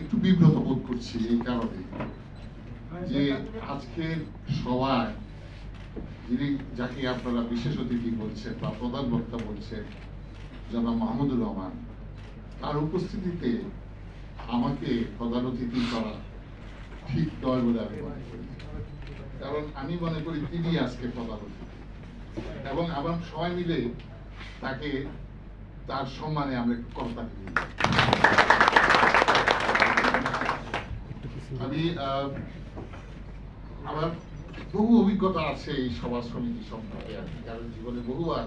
একটু বিব্রত বোধ করছি এই কারণে যে আজকের সভায় যিনি যাকে আপনারা বিশেষ অতিথি বলছেন বা প্রধান বক্তা বলছেন, জনাব মাহমুদুর রহমান, তার উপস্থিতিতে আমাকে প্রধান অতিথি করা ঠিক নয় বলে আমি মনে করি। কারণ আমি মনে করি তিনি আজকে প্রধান অতিথি। এবং আমার সবাই মিলে তাকে তার সম্মানে আমরা একটু করতালি দিই আমি আমার বহু অভিজ্ঞতা আছে এই সভা সমিতি সম্পর্কে আর কি, কারণ জীবনে বহুবার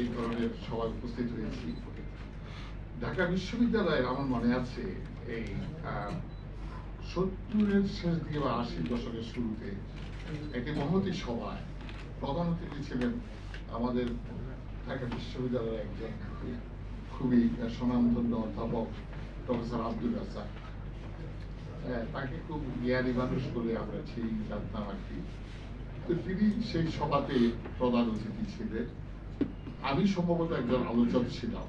এই ধরনের সভায় উপস্থিত হয়েছি। ঢাকা বিশ্ববিদ্যালয়ের আমার মনে আছে এই সত্তরের শেষ দিকে বা আশির দশকের শুরুতে একটি মহতী সভায় প্রধান অতিথি ছিলেন আমাদের ঢাকা বিশ্ববিদ্যালয়ের একজন খুবই স্বনামধন্য অধ্যাপক প্রফেসর আব্দুল রাজাক তাকে খুব জ্ঞানী মানুষ বলে আমরা সেই জানতাম আর কি। তো তিনি সেই সভাতে প্রধান অতিথি ছিলেন। আমি সম্ভবত একজন আলোচক ছিলাম।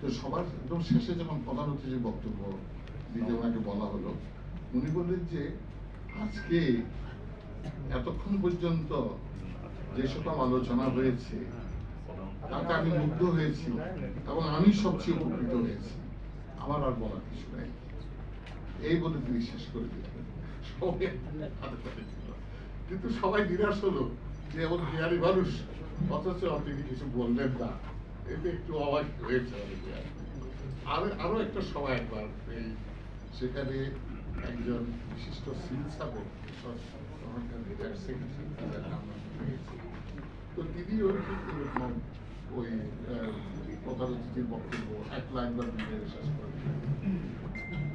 তো সবার একদম শেষে যখন প্রধান অতিথির বক্তব্য দিতে ওনাকে বলা হলো, উনি বললেন যে, আজকে এতক্ষণ পর্যন্ত যে সকল আলোচনা হয়েছে, তাতে আমি মুগ্ধ হয়েছি এবং আমি সবচেয়ে উপকৃত হয়েছি। আমার আর বলার কিছু নাই। এই বলে তিনি শেষ করে। কিন্তু সবাই নিরাশ হলো যে এমন জ্ঞানী মানুষ, অথচ তিনি কিছু বললেন না এতে একটু অবাক হয়েছে আর, আরও একটা সময় একবার এই সেখানে একজন বিশিষ্ট সিভিল গেছি। তো তিনি ওই প্রধান অতিথির বক্তব্য, এক লাইন বা দুই শেষ করে।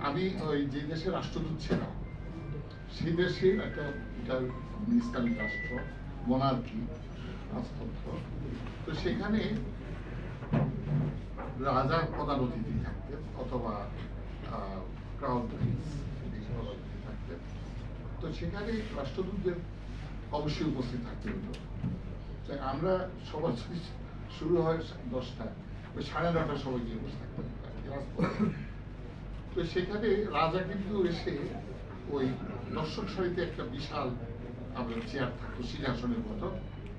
আমি, ওই যে দেশের রাষ্ট্রদূত ছিলাম, সেই দেশের একটা এটা রাষ্ট্র মনার্কি রাজতন্ত্র তো সেখানে রাজা প্রধান অতিথি থাকতেন অথবা ক্রাউন থাকতেন। তো সেখানে রাষ্ট্রদূতদের অবশ্যই উপস্থিত থাকতে হতো। আমরা সবার শুরু হয় দশটায়, ওই সাড়ে নটার সময় গিয়ে বসে রাজপথে। তো সেখানে রাজা কিন্তু এসে ওই দর্শক সারিতে একটা বিশাল আপনার চেয়ার থাকতো, সিংহাসনের মতো।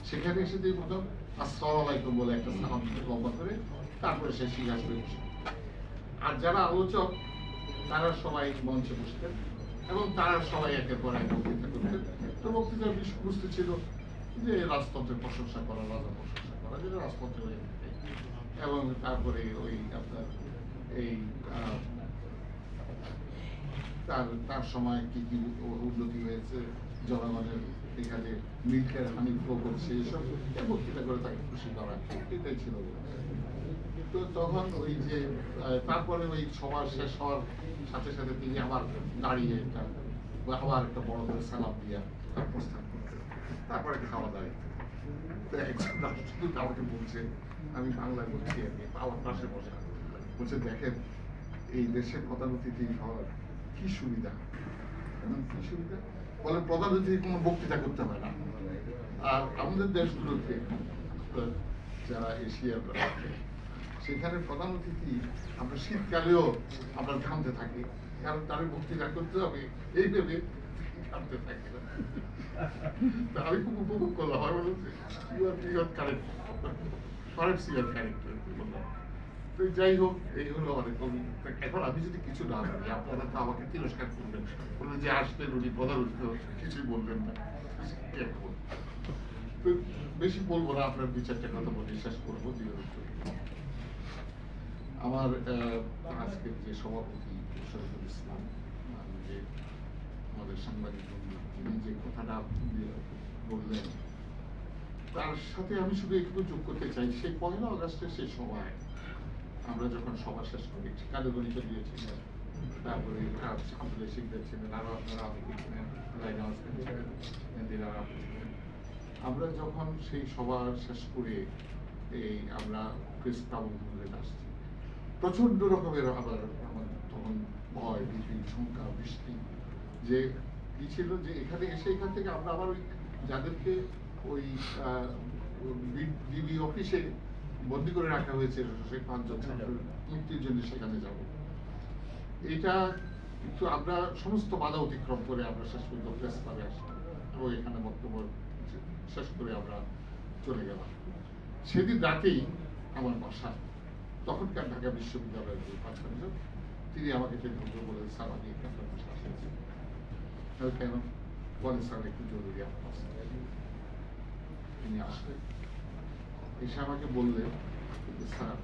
সেখানে এসে দিয়ে প্রথম আসসালামু আলাইকুম বলে একটা সালাম লম্বা করে, তারপরে সে সিংহাসনে বসে। আর যারা আলোচক, তারা সবাই মঞ্চে বসতেন এবং তারা সবাই একের পর এক বক্তৃতা করতেন। তো বক্তৃতার বিষয়বস্তু ছিল যে রাজতন্ত্রের প্রশংসা করা, রাজা প্রশংসা করা যেটা হয়ে থাকে। এবং তারপরে ওই আপনার এই তার তার সময় কি কি উন্নতি হয়েছে, জনগণের এখানে মিল্কের হানি ফ্লো করছে, এসব বক্তৃতা করে তাকে খুশি করা এটাই ছিল তো তখন ওই যে তারপরে ওই সভা শেষ হওয়ার সাথে সাথে তিনি আবার দাঁড়িয়ে একটা আবার একটা বড় করে সালাম দিয়া তার প্রস্থান করতেন। তারপরে খাওয়া দাওয়া তো একজন রাষ্ট্রদূত আমাকে বলছে, আমি বাংলায় বলছি আর কি আমার পাশে বসা বলছে, দেখেন, এই দেশের প্রধান অতিথি হওয়ার কি সুবিধা? কি সুবিধা? বলে, প্রধান অতিথি কোনো বক্তৃতা করতে হয় না। আর আমাদের দেশগুলোতে যারা এশিয়ার সেখানে প্রধান অতিথি আমরা শীতকালেও আমরা ঘামতে থাকি। কারণ তার বক্তৃতা করতে হবে। এই ভেবে ঘামতে থাকি আমি খুব উপভোগ করলাম। আমার হচ্ছে you are you correct perhaps you are correct তো যাই হোক, এই হলো অনেক এখন আমি যদি কিছু না বলি, আপনারা তো আমাকে তিরস্কার করবেন। বলবেন যে উনি প্রধান কিছুই বললেন না। বেশি বলব না, আপনার দু চারটে কথা বলে শেষ করব আমার আজকের যে সভাপতি শরীফুল ইসলাম যে আমাদের সাংবাদিক তিনি যে কথাটা বললেন, তার সাথে আমি শুধু একটু যোগ করতে চাই সেই পয়লা আগস্টের সেই সময় আমরা যখন সভা শেষ করি কালীগণি চলিয়েছিলেন তারপরে আব্দুল শিকদার ছিলেন আরও আপনারা অনেকে ছিলেন ইন্দিরা আমরা যখন সেই সভা শেষ করে এই আমরা প্রেস ক্লাবে আসছি প্রচণ্ড রকমের আবার আমার তখন ভয়, ভীতি, শঙ্কা, বৃষ্টি, যে কি ছিল, যে এখানে এসে এখান থেকে আমরা আবার ওই যাদেরকে ওই ডিবি অফিসে বন্দি করে রাখা হয়েছে সেই পাঁচজন। ছাত্র মুক্তির জন্য সেখানে যাব। এটা কিন্তু আমরা সমস্ত বাধা অতিক্রম করে আমরা শেষ পর্যন্ত প্রেস ক্লাবে আসলাম এবং এখানে বক্তব্য শেষ করে আমরা চলে গেলাম। সেদিন রাতেই আমার বাসা তখনকার ঢাকা বিশ্ববিদ্যালয়ের যে প্রাচার্য তিনি আমাকে টেলিফোন করে বলেন স্যার আমি আপনার আসছি কেন? বলেন স্যার একটু জরুরি আমার তিনি আসলেন। এসে আমাকে বললে স্যার,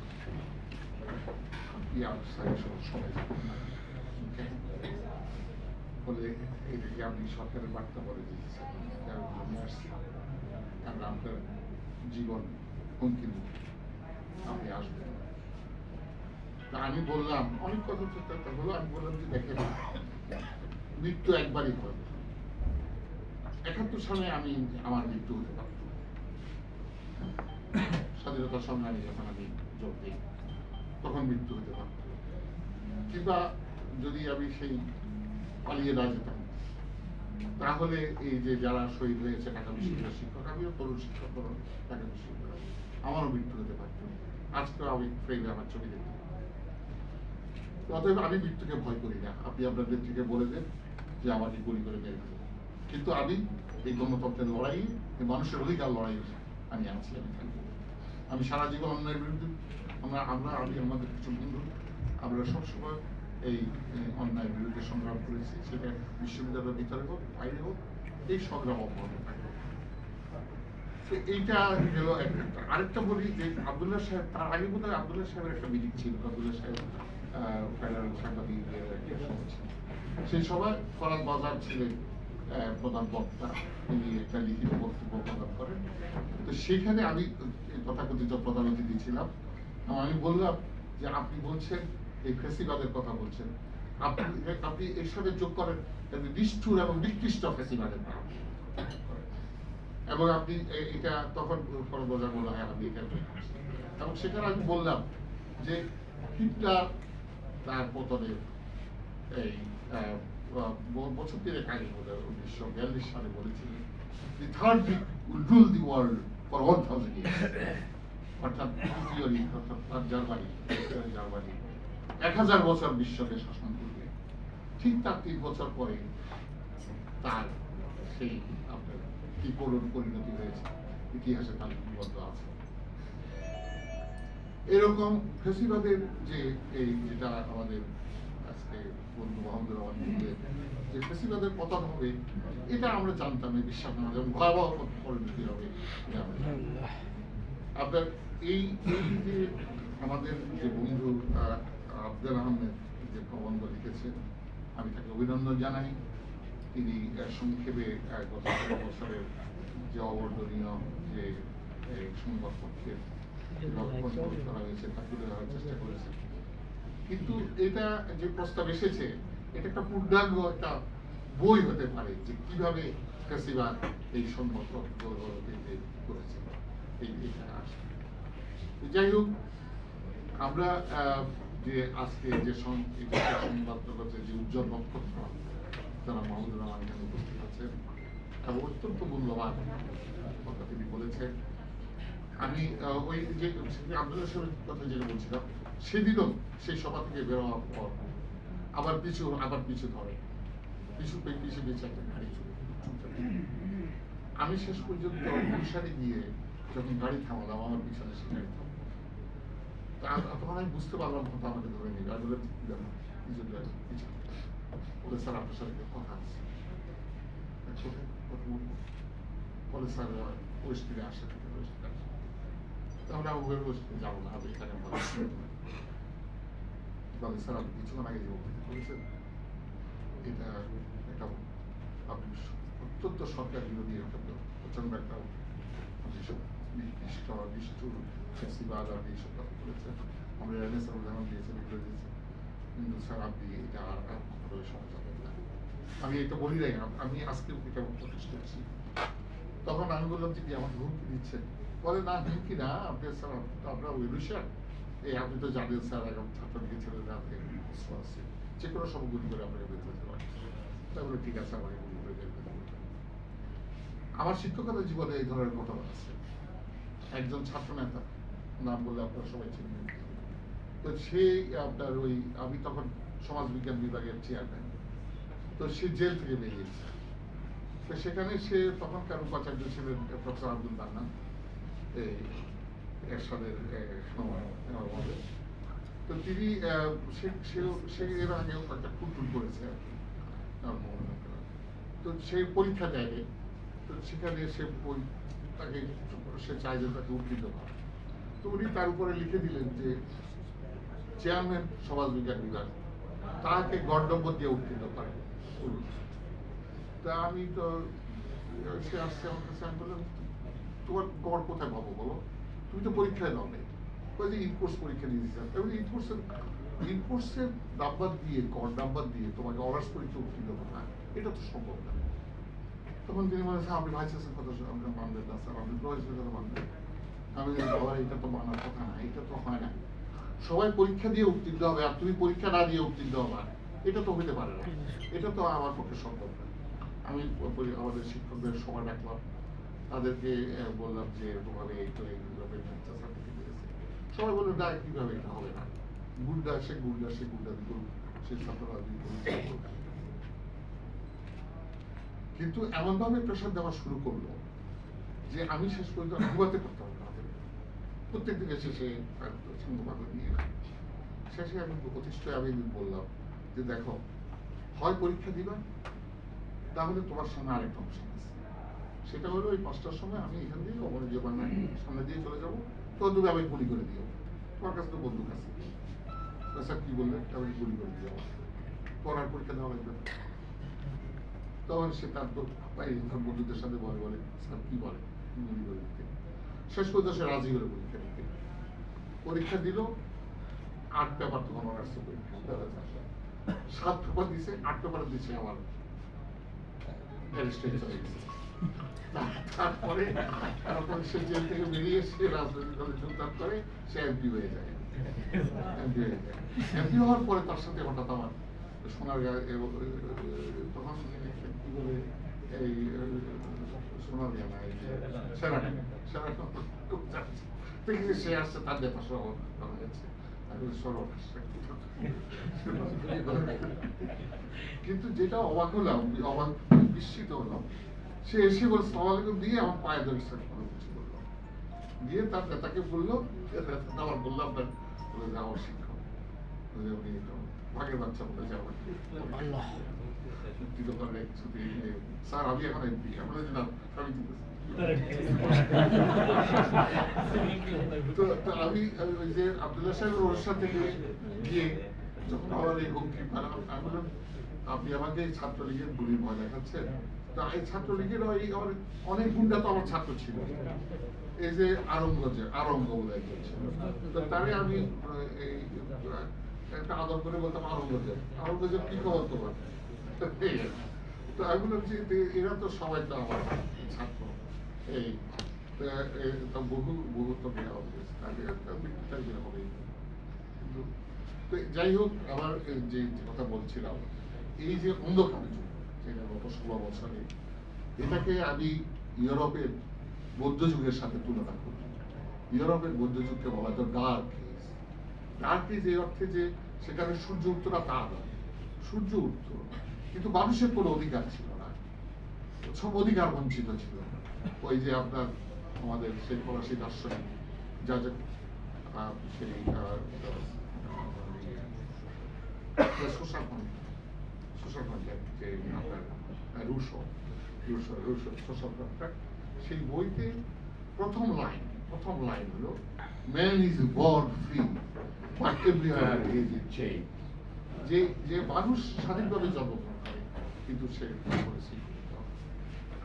আপনি সরকারের বার্তা বলে কারণ আমি আপনার জীবন আপনি আসবেন তা আমি বললাম, অনেক কথা হলো, আমি বললাম যে, দেখেন, মৃত্যু একবারই হয়। একাত্তর সালে আমি, আমার মৃত্যু হতে পারত স্বাধীনতা যখন আমি দিই, তখন মৃত্যু হতে পারত। কিংবা যদি আমি সেই পালিয়ে না যেতাম, তাহলে এই যে যারা শহীদ হয়েছে শিক্ষক, আমিও তরুণ শিক্ষক আমারও মৃত্যু হতে পারত। আজকেও আমি ফ্রেমে আমার ছবি দেখতে পাই। তো অতএব আমি মৃত্যুকে ভয় করি না। আপনি আপনার নেত্রীকে বলে দেন যে আমাকে গুলি করে মেরে ফেলবে কিন্তু আমি এই গণতন্ত্রের লড়াই মানুষের অধিকার লড়াই আমি আছি, আমি থাকব। আমি সারা জীবন অন্যায়ের বিরুদ্ধে, আমরা আমরা, আমি, আমাদের কিছু বন্ধু, আমরা সবসময় এই অন্যায়ের বিরুদ্ধে সংগ্রাম করেছি। সেটা বিশ্ববিদ্যালয়ের ভিতরে হোক, বাইরে হোক, এই সংগ্রাম অব্যাহত এইটা গেল একটা। আরেকটা বলি যে আব্দুল্লাহ সাহেব, তার আগে বোধ হয় আব্দুল্লাহ সাহেবের একটা মিটিং ছিল, আব্দুল্লাহ সাহেব একটা সেই সভায় ফরাদ বাজার ছিলেন। প্রধান বক্তা, তিনি একটা লিখিত বক্তব্য প্রদান করেন। তো সেখানে আমি তথাকথিত প্রধান অতিথি ছিলাম আমি বললাম যে আপনি বলছেন, এই ফেসিবাদের কথা বলছেন। আপনি আপনি এর সাথে যোগ করেন নিষ্ঠুর এবং নিকৃষ্ট ফেসিবাদের এবং আপনি এটা তখন ফরবাজার বলা হয় আমি এটা। এবং সেখানে আমি বললাম যে হিটলার তার পতনের এই বছর তিনেক আগে উনিশশো বিয়াল্লিশ সালে বলেছিলেন the third week will rule the world for one thousand অর্থাৎ তৃতীয় অর্থাৎ তার জার্মানি জার্মানি। এক হাজার বছর বিশ্বকে শাসন করবে। ঠিক তার তিন বছর পরে তার সেই আপনার কি করুণ পরিণতি হয়েছে। ইতিহাসে তার লিপিবদ্ধ আছে। এরকম ফেসিবাদের যে এই, যেটা আমাদের আজকে বন্ধু মোহাম্মদুর রহমান যে ফেসিবাদের পতন হবে এটা আমরা জানতাম এই বিশ্বাস না যেমন ভয়াবহ পরিণতি হবে। আপনার এই এই যে আমাদের যে বন্ধু আফজাল আহমেদ যে প্রবন্ধ লিখেছেন আমি তাকে অভিনন্দন জানাই। তিনি সংক্ষেপে গত বছরের যে অবর্ণনীয় যে সংবাদপত্রের লক্ষণ করা হয়েছে তা তুলে ধরার চেষ্টা করেছেন। কিন্তু এটা যে প্রস্তাব এসেছে, এটা একটা পূর্ণাঙ্গ একটা বই হতে পারে যে কীভাবে এই করেছে। যাই হোক, আমরা যে আজকে যে সংবাদ যে উজ্জ্বল নক্ষত্র যারা মাহমুদুর রহমান এখানে উপস্থিত আছেন অত্যন্ত মূল্যবান কথা তিনি বলেছেন। আমি ওই যে আব্দুল্লাহ কথা যেটা বলছিলাম সেদিনও সেই সভা থেকে বেরোয়ার পর আবার পিছু আবার পিছু ধরে। পিছু পিছু পিছু একটা গাড়ি আমি শেষ পর্যন্ত গুলশানে গিয়ে যখন গাড়ি থামালাম আমার পিছনে সে গাড়ি থামলো। তখন আমি বুঝতে পারলাম হয়তো আমাকে ধরে নিয়ে আমি বললাম "কি ব্যাপার? পিছু ধরে পিছু বলে স্যার আপনার সাথে কথা আছে। "আচ্ছা, কথা বলব?" বলে স্যার ওয়েস্ট ফিরে আসে তাহলে আমি ওয়েস্ট যাব না এখানে আমার স্যার আপনি কিছুক্ষণ আগে যে বক্তৃতা করেছেন এটা একটা আপনি অত্যন্ত সরকার বিরোধী একটা প্রচণ্ড একটা আপনি সব নিষ্ঠ নিষ্ঠুর ফেসিবাদ আপনি এইসব কথা বলেছেন আমরা দিয়েছেন এগুলো দিয়েছেন কিন্তু স্যার আপনি এটা আর আর না আমি এটা বলি নাই আম- আজকে এটা প্রকাশ করছি তখন আমি বললাম যে কি আমাকে হুমকি দিচ্ছেন বলে না হুমকি না আপনি স্যার আপনি তো ওই এই আপনি তো জানেন স্যার ছাত্রলীগের ছেলেরা আছে অস্ত্র আছে যে কোনো সব গুলি করে আপনাকে বের করতে পারি বলে ঠিক আছে আমাকে গুলি করে বের করে দিতে আমার শিক্ষকতার জীবনে এই ধরনের ঘটনা আছে একজন ছাত্র নেতা নাম বললে আপনারা সবাই চিনবেন তো সে আপনার ওই আমি তখন সমাজবিজ্ঞান বিভাগের চেয়ারম্যান তো সে জেল থেকে বেরিয়েছে তো সেখানে সে তখনকার উপাচার্য ছিলেন প্রফেসর আব্দুল মান্নান এই এরশাদের এ, সময় আমার তো তিনি সে এর আগেও একটা ফুলটুল করেছে আর কি। তো সে পরীক্ষা দেয় তো সেখানে সে ওই তাকে সে চায় যে তাকে উত্তীর্ণ করা তো উনি তার উপরে লিখে দিলেন যে চেয়ারম্যান সমাজবিজ্ঞান বিভাগ তাকে গণ্ডব্য দিয়ে উত্তীর্ণ করে করুন। তা আমি তো সে আসছে আমার কাছে আমি বললাম তোমার তোমার কোথায় পাবো বলো তুমি তো পরীক্ষায় দাও নেই। যে ইনকোর্স পরীক্ষা দিয়ে দিচ্ছিলাম এবং ইনকোর্সের ইনকোর্সের নাম্বার দিয়ে কর নাম্বার দিয়ে তোমাকে অনার্স পরীক্ষা উত্তীর্ণ করা এটা তো সম্ভব না। তখন তিনি বলে স্যার, আপনি ভাইস চ্যান্সেলর কথা আপনি মানবেন না, স্যার, আপনি প্রফেসরের কথা মানবেন আমি বাবা, এটা তো মানার কথা না, এটা তো হয় না। সবাই পরীক্ষা দিয়ে উত্তীর্ণ হবে, আর তুমি পরীক্ষা না দিয়ে উত্তীর্ণ হবে। এটা তো হতে পারে না। এটা তো আমার পক্ষে সম্ভব না। আমি আমাদের শিক্ষকদের সময় ডাকলাম তাদেরকে বললাম যে এরকমভাবে এই তো এইভাবে সার্টিফিকেট দিয়েছে সবাই বলল না কীভাবে এটা হবে না? গুন্ডা সে গুন্ডা সে গুন্ডা করুক সে ছাত্ররা দিয়ে করুক, কিন্তু এমন ভাবে প্রেশার দেওয়া শুরু করল যে আমি শেষ পর্যন্ত ঘুমাতে পারতাম না প্রত্যেক দিন এসে সে সঙ্গপাকে নিয়ে শেষে আমি অতিষ্ঠ আমি বললাম যে দেখো হয় পরীক্ষা দিবা তাহলে তোমার সামনে আরেকটা অপশন আছে। সেটা হলো ওই পাঁচটার সময় আমি এখান থেকে অমর জীবনের সামনে দিয়ে চলে যাব। তো তুমি আমি গুলি করে দিও। তোমার কাছে তো বন্দুক আছে। স্যার কি বললেন আমি গুলি করে দিও। পড়ার পরীক্ষা দেওয়া লাগবে তখন সে তার বন্ধুদের সাথে বলে বলে, স্যার বলে? গুলি করে দিতে। শেষ পর্যন্ত সে রাজি হলো পরীক্ষা দিতে। পরীক্ষা দিল। আট পেপার তখন অনার্স পরীক্ষা। সাত পেপার দিছে, আট পেপার দিছে আমার। চলে গেছে। তারপরে তারপরে সে জেল থেকে বেরিয়ে রাজনৈতিক দলে যোগদান করে, সে এমপি হয়ে যায়। এমপি হওয়ার পরে তার সাথে হঠাৎ আমার তখন এই সে আসছে, তার সহ কিন্তু যেটা অবাক হলাম, অবাক, বিস্মিত হলাম সে এসে বলে সালাম আলাইকুম দিয়ে আমার পায়ে ধরে সে কোনো কিছু বলল দিয়ে তার নেতাকে বলল আমার বলল আপনার বলে যে আমার শিক্ষক। বলে উনি ভাগের বাচ্চা বলে যে করে ছুটি স্যার আমি এখন এমপি আমি বলে যে না আমি তো তো আমি আমি ওই যে আব্দুল্লাহ সাহেবের অনুষ্ঠান থেকে গিয়ে যখন আমার এই হুমকি আমি বললাম আপনি আমাকে ছাত্রলীগের বুড়ি ভয় দেখাচ্ছেন? এই ছাত্রলীগের ওই অনেক গুন্ডা তো আমার ছাত্র ছিল। এই যে আরঙ্গজে আরঙ্গ বলে একজন ছিল। তারে আমি এই একটা আদর করে বলতাম আরঙ্গজেব আরঙ্গজেব কি খবর তোমার? তো আমি বললাম যে এরা তো সবাই তো আমার ছাত্র। এই তো, বহু বহু তো যাই হোক আমার যে যে কথা বলছিলাম এই যে অন্ধকার যেটা গত ষোলো বছরে। এটাকে আমি ইউরোপের বৌদ্ধ যুগের সাথে তুলনা করি। ইউরোপের বৌদ্ধ যুগকে বলা হয় ডার্ক এজ ডার্ক এজ এই অর্থে যে সেখানে সূর্য উঠতো তা নয় সূর্য উঠতো, কিন্তু মানুষের কোনো অধিকার ছিল না। সব অধিকার বঞ্চিত ছিল। ওই যে আপনার আমাদের সেই ফরাসি দার্শনিক যা যা সেই সোশ্যাল সোশ্যাল যে আপনার Rousseau Rousseau Rousseau social contact সেই বইতে প্রথম লাইন প্রথম লাইন হলো man is born free but everywhere is in chain যে যে মানুষ স্বাধীনভাবে জন্মগ্রহণ করে কিন্তু সে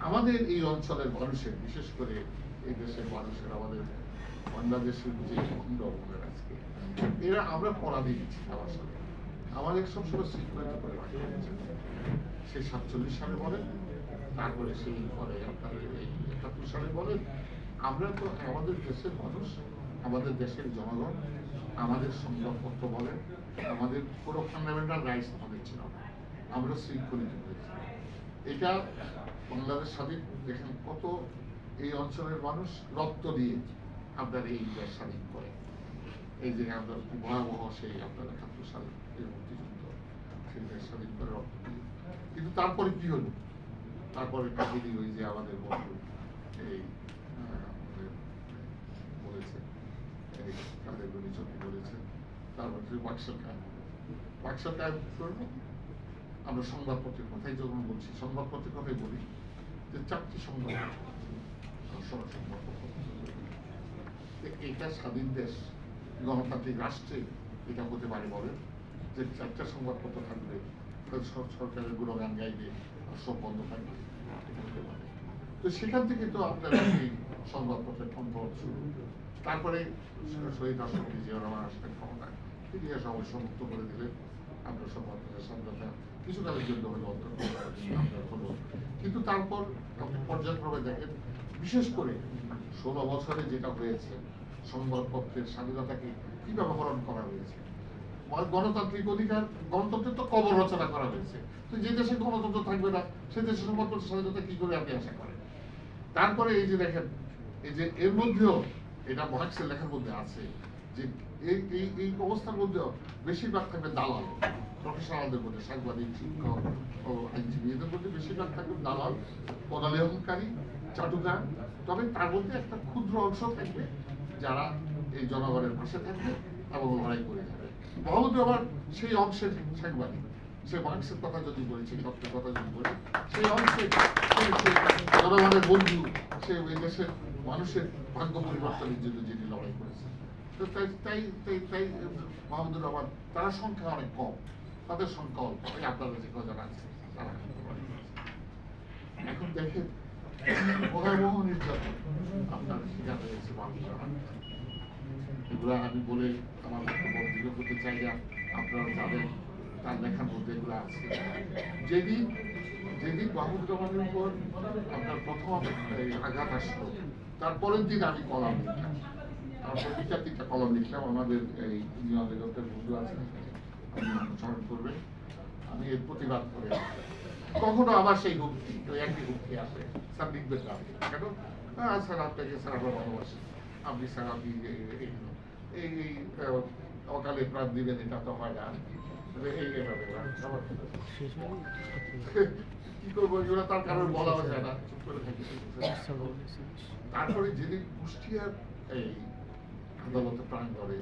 আমাদের এই অঞ্চলের মানুষের, বিশেষ করে এই দেশের মানুষের, আমাদের বাংলাদেশের যে ভূমিরা আজকে, এরা আমরা পরাধীন দিচ্ছি আমার আমাদের সবসময় শৃঙ্খলিত করে সেই সাতচল্লিশ সালে বলেন তারপরে সেই পরে আপনার এই একাত্তর সালে বলেন আমরা তো আমাদের দেশের মানুষ, আমাদের দেশের জনগণ, আমাদের সংবাদপত্র বলেন আমাদের কোনো ফান্ডামেন্টাল রাইটস আমাদের ছিল না। আমরা শৃঙ্খলিত হয়েছি। এটা বাংলাদেশ স্বাধীন, দেখেন কত এই অঞ্চলের মানুষ রক্ত দিয়ে আপনার এই স্বাধীন করে। এই যে কি ভয়াবহ সেই আপনার একাত্তর সালে এই মুক্তিযুদ্ধ সেই দেশ স্বাধীন করে রক্ত কিন্তু তারপরে কি হলো তারপরে কাহিনী ওই যে আমাদের বন্ধু এই বলেছে এই কাদের গনি চৌকি বলেছে তারপর যে বাক্সার কায়ন বাক্সার কায়ন করব আমরা সংবাদপত্রের কথাই যখন বলছি সংবাদপত্রের কথাই বলি যে চারটি সংবাদপত্র সব সংবাদপত্র এটা স্বাধীন দেশ গণতান্ত্রিক রাষ্ট্রে এটা হতে পারে বলেন যে চারটা সংবাদপত্র থাকবে সরকারের গুণগান গাইবে, আর সব বন্ধ থাকবে তো সেখান থেকে তো আপনার এই সংবাদপত্রের পাওয়া শুরু। তারপরে শহীদ রাষ্ট্রপতি জিয়া রহমান আসলেন ক্ষমতায়। তিনি এসে অবশ্য মুক্ত করে দিলেন। আপনার সংবাদপত্রের স্বাধীনতা কিছুকালের জন্য হলো অন্তর্ভুক্ত হলো কিন্তু তারপর আপনি পর্যায়ক্রমে দেখেন, বিশেষ করে ষোলো বছরে যেটা হয়েছে সংবাদপত্রের স্বাধীনতাকে কীভাবে হরণ করা হয়েছে? গণতান্ত্রিক অধিকার, গণতন্ত্রের তো কবর রচনা করা হয়েছে। তো যে দেশে গণতন্ত্র থাকবে না, সে দেশে সংবাদপত্রের স্বাধীনতা কি করে আপনি আশা করেন তারপরে এই যে দেখেন, এই যে এর মধ্যেও এটা মার্ক্সের লেখার মধ্যে আছে যে এই এই এই অবস্থার মধ্যেও বেশিরভাগ থাকবে দালাল। প্রফেশনালদের মধ্যে, সাংবাদিক, শিক্ষক ও আইনজীবী এদের মধ্যে বেশিরভাগ থাকবে দালাল পদালেহনকারী চাটুকার। তবে তার মধ্যে একটা ক্ষুদ্র অংশ থাকবে যারা এই জনগণের পাশে থাকবে এবং লড়াই করে যাবে। মহম্মদ আবার সেই অংশের সাংবাদিক। সে মার্ক্সের কথা যদি বলি সেই কথা যদি বলি, সেই অংশে জনগণের বন্ধু, সে দেশের মানুষের ভাগ্য পরিবর্তনের জন্য যিনি লড়াই করেছেন। তো তাই তাই তাই তাই মাহমুদুর রহমান তারা সংখ্যা অনেক কম। তাদের সংখ্যা অল্প। আপনাদের যে কজন আছে তারা এখন দেখেন ভয়াবহ আপনার হয়েছে মাহমুদুর এগুলো আমি বলে আমার বক্তব্য দীর্ঘ করতে চাই না আপনারা জানেন তার লেখার মধ্যে এগুলো আছে। যেদিন যেদিন মাহমুদ রহমানের উপর আপনার প্রথম আঘাত আসলো, তারপরের দিন আমি কলাম লিখলাম। তারপর দুটা তিনটা কলম লিখলাম। আমাদের এই লেখকের বন্ধু এখানে আপনি স্মরণ করবেন। আমি এর প্রতিবাদ করে। কখনো আবার সেই হুমকি ওই একই হুমকি আসে স্যার লিখবেন না আপনি। কেন? হ্যাঁ স্যার আপনাকে স্যার আমরা ভালোবাসি। আপনি স্যার আপনি এই- এই এই অকালে প্রাণ দিবেন এটা তো হয় না এই কি করব এগুলো তার কারণ বলা যায় না চুপ করে থাকি। তারপরে যেদিন কুষ্টিয়ার এই আদালতে প্রাণ করে